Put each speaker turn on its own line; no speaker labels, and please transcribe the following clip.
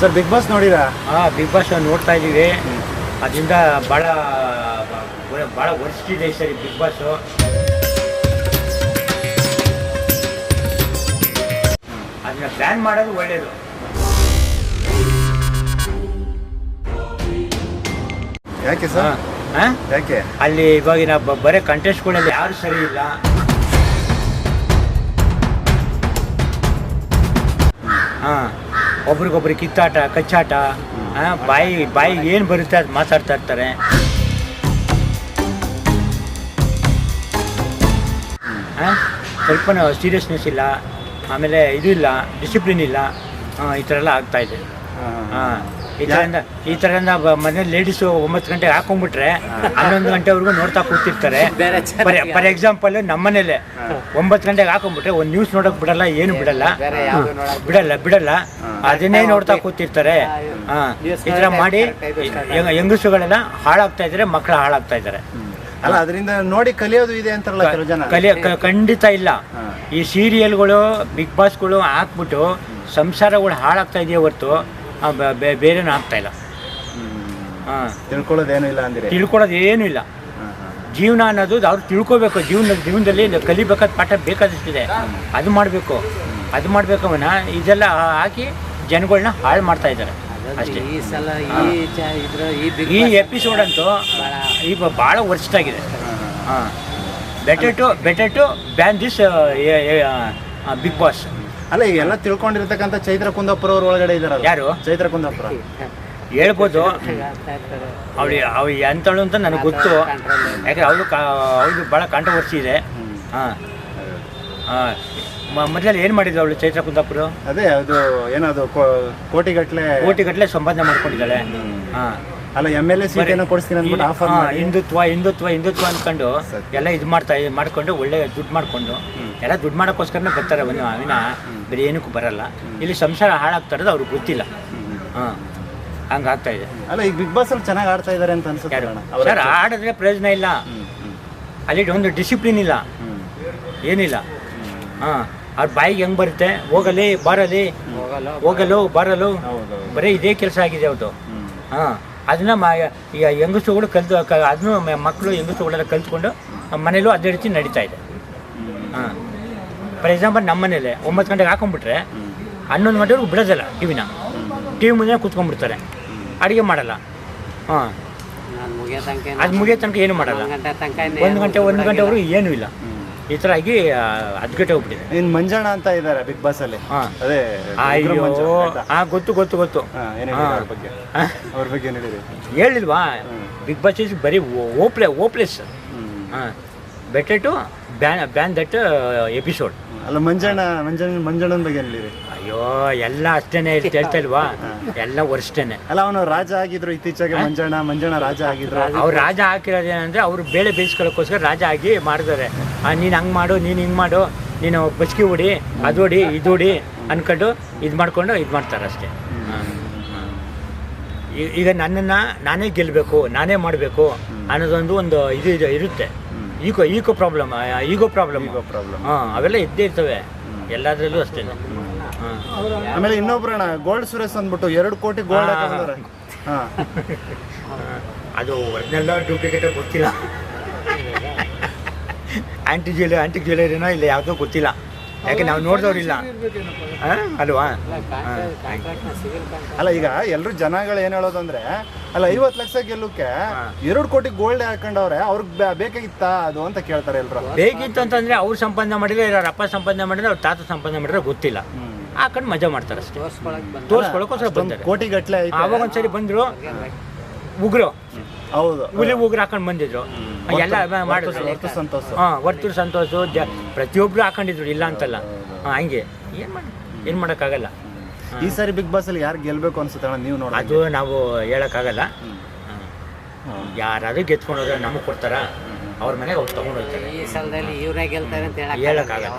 Sir big boss ನೋಡಿರಾ
ಹಾಂ big boss ನೋಡ್ತಾ ಇದ್ದೀವಿ. ಅದರಿಂದ ಭಾಳ ಭಾಳ ಇದೆ ಈ ಬಿಗ್ ಬಾಸು ಅದನ್ನ ಬ್ಯಾನ್ ಮಾಡೋದು ಒಳ್ಳೇದು.
ಯಾಕೆ ಸರ್?
ಹಾಂ ಹಾಂ?
ಯಾಕೆ?
ಅಲ್ಲಿ ಇವಾಗಿನ ಬ- ಬರೀ ಕಂಟೆಸ್ಟ್ಗಳಲ್ಲಿ ಯಾರು ಸರಿ ಇಲ್ಲ. ಒಬ್ರಿಗೊಬ್ರಿಗೆ ಕಿತ್ತಾಟ ಕಚ್ಚಾಟ ಹಾಂ ಬಾಯಿ ಬಾಯಿಗೆ ಏನು ಬರುತ್ತೆ ಅದು ಮಾತಾಡ್ತಾ ಇರ್ತಾರೆ. ಹಾಂ ಸ್ವಲ್ಪ ಸೀರಿಯಸ್ನೆಸ್ ಇಲ್ಲ ಆಮೇಲೆ ಇದು ಇಲ್ಲ ಡಿಸಿಪ್ಲಿನ್ ಇಲ್ಲ ಈ ಥರ ಎಲ್ಲ ಆಗ್ತಾಯಿದೆ ಹಾಂ. ಈ ತರ ಈ ಥರದಿಂದ ಮನೇಲಿ ಲೇಡೀಸು ಒಂಬತ್ತು ಗಂಟೆಗೆ ಹಾಕೊಂಡ್ಬಿಟ್ರೆ ಹನ್ನೊಂದು ಗಂಟೆವರೆಗೂ ನೋಡ್ತಾ ಕೂತಿರ್ತಾರೆ. ಫಾರ್ ಎಕ್ಸಾಂಪಲ್ ನಮ್ಮನೇಲೆ ಒಂಬತ್ತು ಗಂಟೆಗೆ ಹಾಕೊಂಡ್ಬಿಟ್ರೆ ಒಂದು ನ್ಯೂಸ್ ನೋಡಕ್ ಬಿಡಲ್ಲ ಏನು ಬಿಡಲ್ಲ. ಬಿಡಲ್ಲ ಬಿಡಲ್ಲ. ಅದನ್ನೇ ನೋಡ್ತಾ ಕೂತಿರ್ತಾರೆ. ಹಾಂ. ಈ ಥರ ಮಾಡಿ ಹೆಂಗಸುಗಳೆಲ್ಲ ಹಾಳಾಗ್ತಾ ಇದ್ದಾರೆ ಮಕ್ಕಳು ಹಾಳಾಗ್ತಾ ಇದ್ದಾರೆ
ಅಲ್ಲ ಅದರಿಂದ ನೋಡಿ ಕಲಿಯೋದು ಇದೆ ಅಂತಾರಲ್ಲ ಕೆಲವು ಜನ.
ಕಲಿಯ ಖಂಡಿತ ಇಲ್ಲ. ಈ ಸೀರಿಯಲ್ಗಳು ಬಿಗ್ ಬಾಸ್ಗಳು ಹಾಕ್ಬಿಟ್ಟು ಸಂಸಾರಗಳು ಹಾಳಾಗ್ತಾ ಇದೆಯೇ ಹೊರ್ತು ಬೇರೆನೂ ಆಗ್ತಾ ಇಲ್ಲ. ಹಾಂ.
ತಿಳ್ಕೊಳ್ಳೋದೇನು ಇಲ್ಲ ಅಂದ್ರೆ.
ತಿಳ್ಕೊಳ್ಳೋದು ಏನೂ ಇಲ್ಲ. ಜೀವನ ಅನ್ನೋದು ಅವ್ರು ತಿಳ್ಕೊಬೇಕು. ಜೀವನ ಜೀವನದಲ್ಲಿ ಕಲಿಬೇಕಾದ ಪಾಠ ಬೇಕಾದಷ್ಟಿದೆ. ಅದು ಮಾಡಬೇಕು. ಅದು ಮಾಡಬೇಕು. ಅವನ ಇದೆಲ್ಲ ಹಾಕಿ ಜನಗಳನ್ನ ಹಾಳು ಮಾಡ್ತಾ ಇದ್ದಾರೆ. ಅಷ್ಟೇ.
ಈ ಸಲ ಈ ಚ- ಇದ್ರ ಈ
ಈ ಎಪಿಸೋಡ್ ಅಂತೂ ಈಗ ಭಾಳ ವರ್ಸ್ಟ್ ಆಗಿದೆ ಹಾಂ better to better to ban this Bigg Boss
ಅಲ್ಲ ಈಗ ಎಲ್ಲ ತಿಳ್ಕೊಂಡಿರ್ತಕ್ಕಂಥ ಚೈತ್ರ ಕುಂದಾಪುರ ಅವ್ರ ಒಳಗಡೆ ಇದಾರಲ್ಲ.
ಯಾರು?
ಚೈತ್ರ ಕುಂದಾಪುರ.
ಹೇಳ್ಬೋದು. ಅವಳು ಅವ್ ಎಂತಳು ಅಂತ ನನಗೆ ಗೊತ್ತು. ಯಾಕಂದ್ರೆ ಅವಳು ಕಾ ಅವಳು ಭಾಳ ಕಾಂಟ್ರವರ್ಸಿ ಇದೆ. ಹಾಂ. ಹಾಂ. ಮೊದಲಲ್ಲಿ ಏನು ಮಾಡಿದ್ರು ಅವಳು ಚೈತ್ರ ಕುಂದಾಪುರ?
ಅದೇ ಅದು ಏನದು ಕೋಟಿಗಟ್ಲೆ
ಕೋಟಿಗಟ್ಟಲೆ ಸಂಪಾದನೆ ಮಾಡ್ಕೊಂಡಿದ್ದಾಳೆ. ಹಾಂ.
ಅಲ್ಲ ಎಂ ಎಲ್ ಎ ಸೀಟ್ ಏನೋ ಕೊಡಿಸ್ತೀನಿ ಅಂದ್ಬಿಟ್ಟು ಆಫರ್
ಹಾ,
ಮಾಡಿ.
ಹಿಂದುತ್ವ ಹಿಂದುತ್ವ ಹಿಂದುತ್ವ
ಅಂದ್ಕೊಂಡು.
ಎಲ್ಲ ಇದು ಮಾಡ್ತಾ ಇದು ಮಾಡ್ಕೊಂಡು ಒಳ್ಳೆ ದುಡ್ಡು ಮಾಡಿಕೊಂಡು ಎಲ್ಲ ದುಡ್ಡು ಮಾಡೋಕ್ಕೋಸ್ಕರನೇ ಬರ್ತಾರೆ ಅವನು ಅವಿನ ಬೇರೆ ಏನಕ್ಕೂ ಬರಲ್ಲ. ಇಲ್ಲಿ ಸಂಸಾರ ಹಾಳಾಗ್ತಾ ಇರೋದು ಅವ್ರಿಗೆ ಗೊತ್ತಿಲ್ಲ. ಹಾಂ ಹಂಗೆ ಆಗ್ತಾ ಇದೆ.
ಅಲ್ಲ ಈಗ ಬಿಗ್ ಬಾಸ್ ಅಲ್ಲಿ ಚೆನ್ನಾಗಿ ಆಡ್ತಾ ಇದ್ದಾರೆ ಅಂತ ಅನ್ಸುತ್ತೆ
ಯಾರು?
ಅಣ್ಣ. ಅವ್ರ
ಸರ್ ಆಡಿದ್ರೆ ಪ್ರಯೋಜನ ಇಲ್ಲ. ಅಲ್ಲಿ ಒಂದು ಡಿಸಿಪ್ಲಿನ್ ಇಲ್ಲ. ಏನಿಲ್ಲ. ಹಾಂ ಅವ್ರ ಬಾಯಿಗೆ ಹೆಂಗೆ ಬರುತ್ತೆ? ಹೋಗಲಿ ಬರಲಿ? ಹೋಗಲು ಬರಲು?
ಹೌದು
ಬರೀ ಇದೇ ಕೆಲಸ ಆಗಿದೆ ಅವ್ರದ್ದು
ಹ್ಮ್.
ಹಾಂ. ಅದನ್ನ ಮಾ ಈಗ ಹೆಂಗಸುಗಳು ಕಲಿತು ಕ ಅದನ್ನು ಮಕ್ಕಳು ಹೆಂಗಸುಗಳೆಲ್ಲ ಕಲ್ತ್ಕೊಂಡು ಮನೇಲೂ ಅದೇ ರೀತಿ ನಡೀತಾ ಇದೆ. ಹಾಂ. ಫಾರ್ ಎಕ್ಸಾಂಪಲ್ ನಮ್ಮ ಮನೇಲಿ ಒಂಬತ್ತು ಗಂಟೆಗೆ ಹಾಕೊಂಡ್ಬಿಟ್ರೆ ಹನ್ನೊಂದು ಗಂಟೆವರೆಗೂ ಬಿಡೋದಿಲ್ಲ ಟಿವಿನ ಟಿ ವಿ ಮುಂದೆ ಕೂತ್ಕೊಂಡ್ಬಿಡ್ತಾರೆ. ಅಡುಗೆ ಮಾಡಲ್ಲ. ಹಾಂ. ಅದು ಮುಗಿಯೋ ತನಕ ಏನು ಮಾಡಲ್ಲ.
ಒಂದು ಗಂಟೆ
ಒಂದು ಗಂಟೆವರೆಗೂ ಏನೂ ಇಲ್ಲ. ಈ ಥರ ಆಗಿ ಅದ್ಗಟ್ಟೆ ಗಂಟೆ ಹೋಗ್ಬಿಟ್ಟಿದೆ.
ಇನ್ ಮಂಜಣ್ಣ ಅಂತ ಇದ್ದಾರೆ ಬಿಗ್ ಬಾಸ್ ಅಲ್ಲಿ.
ಹಾಂ.
ಅದೇ
ಆ
ಉಗ್ರ ಮಂಜು ಆಯ್ತಾ?
ಹಾಂ ಗೊತ್ತು ಗೊತ್ತು ಗೊತ್ತು.
ಹಾ, ಏನ್ ಹೇಳಿದ್ರು ಅವ್ರ ಬಗ್ಗೆ? ಅವ್ರ ಬಗ್ಗೆ ಏನ್
ಹೇಳಿಲ್ವಾ? ಬಿಗ್ ಬಾಸ್ ಇಸ್ ಬರೀ ಓಪ್ಲೆ ಓಪ್ಲೆಸ್
ಹ್ಮ್.
ಹಾಂ. Better to ban ban that episode
ಅಲ್ಲ ಮಂಜಣ್ಣ ಮಂಜಣ್ಣ ಮಂಜಣ್ಣನ ಬಗ್ಗೆ ಏನ್ ಹೇಳಿರಿ
ಅಯ್ಯೋ ಎಲ್ಲ ಅಷ್ಟೇನೆ ಹೇಳ್ತಲ್ವಾ ಎಲ್ಲ ವರ್ಷೇನೆ.
ಅಲ್ಲ ಅವನು ರಾಜ ಆಗಿದ್ರು ಇತ್ತೀಚೆಗೆ ಮಂಜಣ್ಣ ಮಂಜಣ್ಣ ರಾಜ ಆಗಿದ್ರು.
ಅವ್ರು ರಾಜ ಹಾಕಿರೋದೇನಂದ್ರೆ ಅವರು ಬೇಳೆ ಬೇಯಿಸ್ಕೊಳ್ಳೋಕ್ಕೋಸ್ಕರ ರಾಜ ಆಗಿ ಮಾಡಿದ್ದಾರೆ. ನೀನು ಹಂಗೆ ಮಾಡು ನೀನು ಹಿಂಗೆ ಮಾಡು ನೀನು ಬಸ್ಕಿ ಹೊಡಿ ಅದು ಹೊಡಿ ಇದು ಹೊಡಿ ಅನ್ಕೊಂಡು ಇದು ಮಾಡ್ಕೊಂಡು ಇದು ಮಾಡ್ತಾರೆ ಅಷ್ಟೇ. ಈಗ ನನ್ನನ್ನು ನಾನೇ ಗೆಲ್ಲಬೇಕು ನಾನೇ ಮಾಡಬೇಕು ಅನ್ನೋದೊಂದು ಒಂದು ಇದು ಇದು ಇರುತ್ತೆ. ಈಗ ಈಗ problem ego problem
ego problem
ಹಾಂ ಅವೆಲ್ಲ ಇದ್ದೇ ಇರ್ತವೆ. ಎಲ್ಲದರಲ್ಲೂ ಅಷ್ಟೇ
ಆಮೇಲೆ ಇನ್ನೊಬ್ರು ಅಣ್ಣ ಗೋಲ್ಡ್ ಸುರೇಶ್ ಅಂದ್ಬಿಟ್ಟು ಎರಡು ಕೋಟಿ ಗೋಲ್ಡ್ ಹಾಕಿದ್ದಾರೆ ಹಾ.
ಅದು ಒರಿಜಿನಲ್ ಡೂಪ್ಲಿಕೇಟ್ ಗೊತ್ತಿಲ್ಲ. ಆಂಟಿ ಜ್ಯುವೆಲರಿ ಆಂಟಿ ಜ್ಯುವೆಲರಿನೋ ಇಲ್ಲ ಯಾವುದೋ ಗೊತ್ತಿಲ್ಲ. ಯಾಕೆ ನಾವು ನೋಡಿದವ್ರಿಲ್ಲ ಅಲ್ವಾ?
ಅಲ್ಲ ಈಗ ಎಲ್ರು ಜನಗಳು ಏನು ಹೇಳೋದು ಅಂದ್ರೆ ಅಲ್ಲ ಐವತ್ ಲಕ್ಷ ಗೆಲ್ಲುಕ್ಕೆ ಎರಡು ಕೋಟಿ ಗೋಲ್ಡ್ ಹಾಕೊಂಡವ್ರೆ ಅವ್ರಿಗೆ ಬೇಕಾಗಿತ್ತಾ ಅದು ಅಂತ ಕೇಳ್ತಾರೆ ಎಲ್ರು.
ಬೇಕಿತ್ತು ಅಂತಂದ್ರೆ ಅವ್ರು ಸಂಪಾದನೆ ಮಾಡಿದ್ರೆ ಅವ್ರ ಅಪ್ಪ ಸಂಪಾದನೆ ಮಾಡಿದ್ರೆ ಅವ್ರ ತಾತ ಸಂಪಾದನೆ ಮಾಡಿದ್ರೆ ಗೊತ್ತಿಲ್ಲ. ಹಾಕೊಂಡು ಮಜಾ ಮಾಡ್ತಾರೆ ಅಷ್ಟೇ. ತೋರ್ಸ್ಕೊಳಕ್ಕೋಸ್ಕರ
ಕೋಟಿ ಗಟ್ಲೆ ಐತೆ.
ಆವಾಗ ಒಂದ್ಸರಿ ಬಂದ್ರು ಉಗ್ರು.
ಹೌದು.
ಹುಲಿ ಉಗ್ರು ಹಾಕೊಂಡು ಬಂದಿದ್ರು. ಎಲ್ಲ ಮಾಡಿದ್ರು.
ಸಂತೋಷ.
ಹಾಂ ವರ್ತೂರು ಸಂತೋಷ. ಜ ಪ್ರತಿಯೊಬ್ರು ಹಾಕೊಂಡಿದ್ರು ಇಲ್ಲ ಅಂತಲ್ಲ. ಹಾಂ ಹಂಗೆ. ಏನು ಮಾಡಿ ಏನು ಮಾಡೋಕ್ಕಾಗಲ್ಲ.
ಈ ಸಾರಿ ಬಿಗ್ ಬಾಸ್ ಅಲ್ಲಿ ಯಾರು ಗೆಲ್ಬೇಕು ಅನ್ಸುತ್ತೆ ನೀವು ನೋಡಿ
ಅದು ನಾವು ಹೇಳೋಕ್ಕಾಗಲ್ಲ. ಯಾರಾದ್ರೂ ಗೆದ್ಕೊಂಡು ಹೋದ್ರೆ ನಮಗೆ ಕೊಡ್ತಾರ? ಅವ್ರ ಮನೆಗೆ ಅವ್ರು ತಗೊಂಡು ಹೋಗ್ತಾರೆ.
ಈ ಸಲದಲ್ಲಿ ಇವರೇ ಗೆಲ್ತಾರೆ ಅಂತ ಹೇಳಕ್
ಹೇಳಕ್ಕಾಗಲ್ಲ.